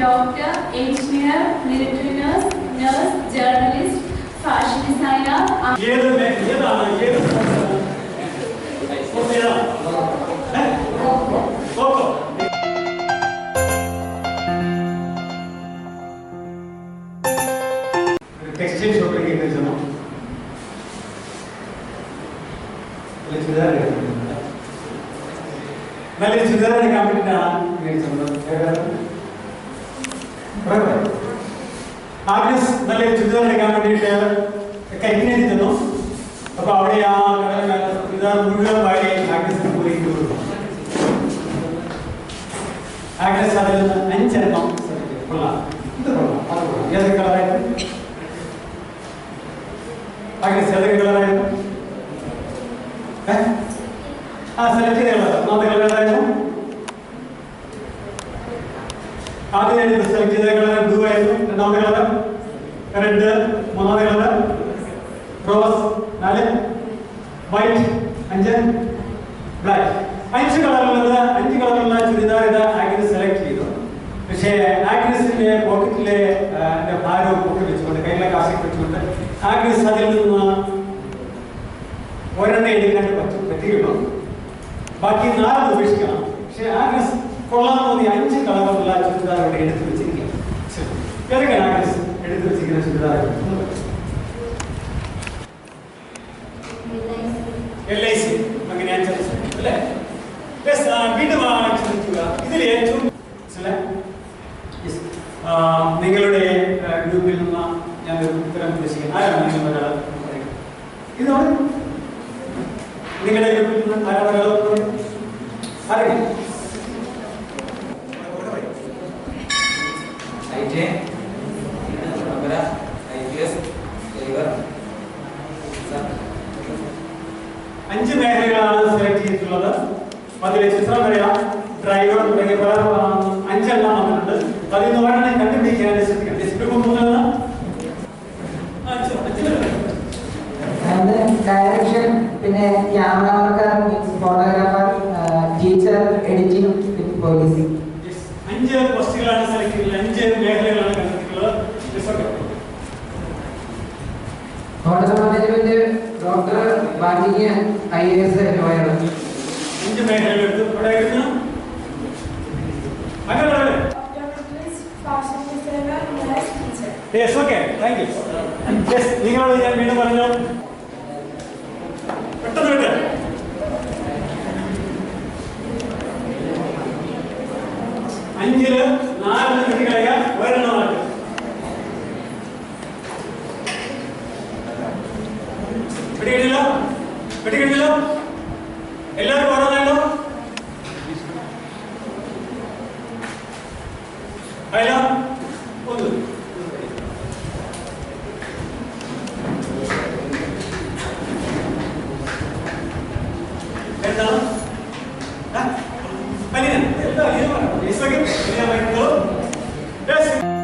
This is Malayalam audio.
Doctor engineer military nurse nurse journalist ये ये तो तो, तो वो मेरा നല്ല ചുരിദാർ എടുക്കുന്നുണ്ട്. നല്ല ചുരിദാർ എടുക്കാൻ വേണ്ടിയിട്ടാണ് പറയാം. ആഗ്നസ് നല്ല ചുരിദാർ എടുക്കാൻ വേണ്ടിയിട്ട് കരിക്കിനെത്തി തന്നു അപ്പൊ അവിടെ ആ ചുരിദാർ മുഴുവൻ വാരി ആഗ്രസിന് പോയി ആഗ്രസ് അതിൽ നിന്ന് അഞ്ചെണ്ണം. കൊള്ളാം ഇത് കൊള്ളാം അത് കൊള്ളാം ഏത് കളറായിട്ട് ആഗ്രസ് ഏതൊക്കെ ഏ? ആ സെലക്ട് ചെയ്ത കളർ ഒന്നാമത്തെ കളർ ഏതായിരുന്നു ആദ്യം സെലക്ട് ചെയ്ത കളർ ബ്ലൂ ആയിരുന്നു. രണ്ടാമത്തെ കളർ റെഡ് മൂന്നാമത്തെ കളർ റോസ് നാല് വൈറ്റ് അഞ്ച് ബ്ലാക്ക് അഞ്ച് കളറുള്ളത് അഞ്ച് കളറുള്ള ചുരിദാർ ഇത് ആഗ്നസ് സെലക്ട് ചെയ്തു. പക്ഷേ ആഗ്നസിന്റെ പോക്കറ്റിലെ ഭാരവും ഒക്കെ വെച്ചുകൊണ്ട് കയ്യിലെ കാശൊക്കെ വെച്ചുകൊണ്ട് ആഗ്നസ് അതിൽ നിന്ന് ബാക്കി നാല് ഉപേക്ഷിക്കണം. പക്ഷെ കൊള്ളാൻ തോന്നി അഞ്ച് കളറുള്ള ചുരിദാർ ഇവിടെ എടുത്തു വെച്ചിരിക്കുകയാണ്. ഏതൊക്കെയാണ് ആഗ്നസ് എടുത്തു വെച്ചിരിക്കുന്ന ചുരിദാർ അല്ലേ? നിങ്ങളുടെ ഗ്രൂപ്പിൽ നിന്ന് ഞാൻ ഒരു ഉത്തരം ഉദ്ദേശിക്കുന്നത്. ആരാണ് നിങ്ങൾ ഒരാൾ? നിങ്ങളുടെ ഗ്രൂപ്പിൽ നിന്ന് ആരാണ് ഒരാൾ? ഐ പി എസ് ഡ്രൈവർ അഞ്ച് മേഖലകളാണ് സെലക്ട് ചെയ്തിട്ടുള്ളത്. അതിൽ ചിത്രവര ഡ്രൈവർ തുടങ്ങിയ പല അഞ്ചെണ്ണം വന്നിട്ടുണ്ട്. അതിൽ നിന്ന് ഒരെണ്ണം കണ്ടുപിടിക്കാനായിട്ട് ശ്രദ്ധിക്കണം ഡിസ്ട്രിക്ട് മൂന്നെണ്ണം അഞ്ച് അഞ്ച് പേരല്ലേ? ഡയറക്ഷൻ പിന്നെ ക്യാമറമാൻകാർ Yes. അഞ്ച് പോസ്റ്റുകളാണ് സെലക്ട് ചെയ്തിട്ടുള്ളത് അഞ്ച് മേഖലകളാണ്. Hotel management doctor banking I A S എന്നിവയാണ് അഞ്ച് മേഖലകൾ എടുത്തു ഇവിടെ. Yes, okay. Thank you. Yes, നിങ്ങളോട് ഞാൻ വീണ്ടും പറഞ്ഞു അഞ്ചിൽ നാലെണ്ണം കിട്ടിക്കളയുക ഒരെണ്ണം മാറ്റുക പിടികിട്ടില്ലോ പിടികിട്ടില്ലോ എല്ലാവർക്കും ഓരോന്നായല്ലോ ആയില്ലോ ഒന്ന്. എന്താണ്? അനിയൻ എന്താ? അനിയൻ പറ. Yes, okay. അനിയൻ പറയുന്നത്. Yes.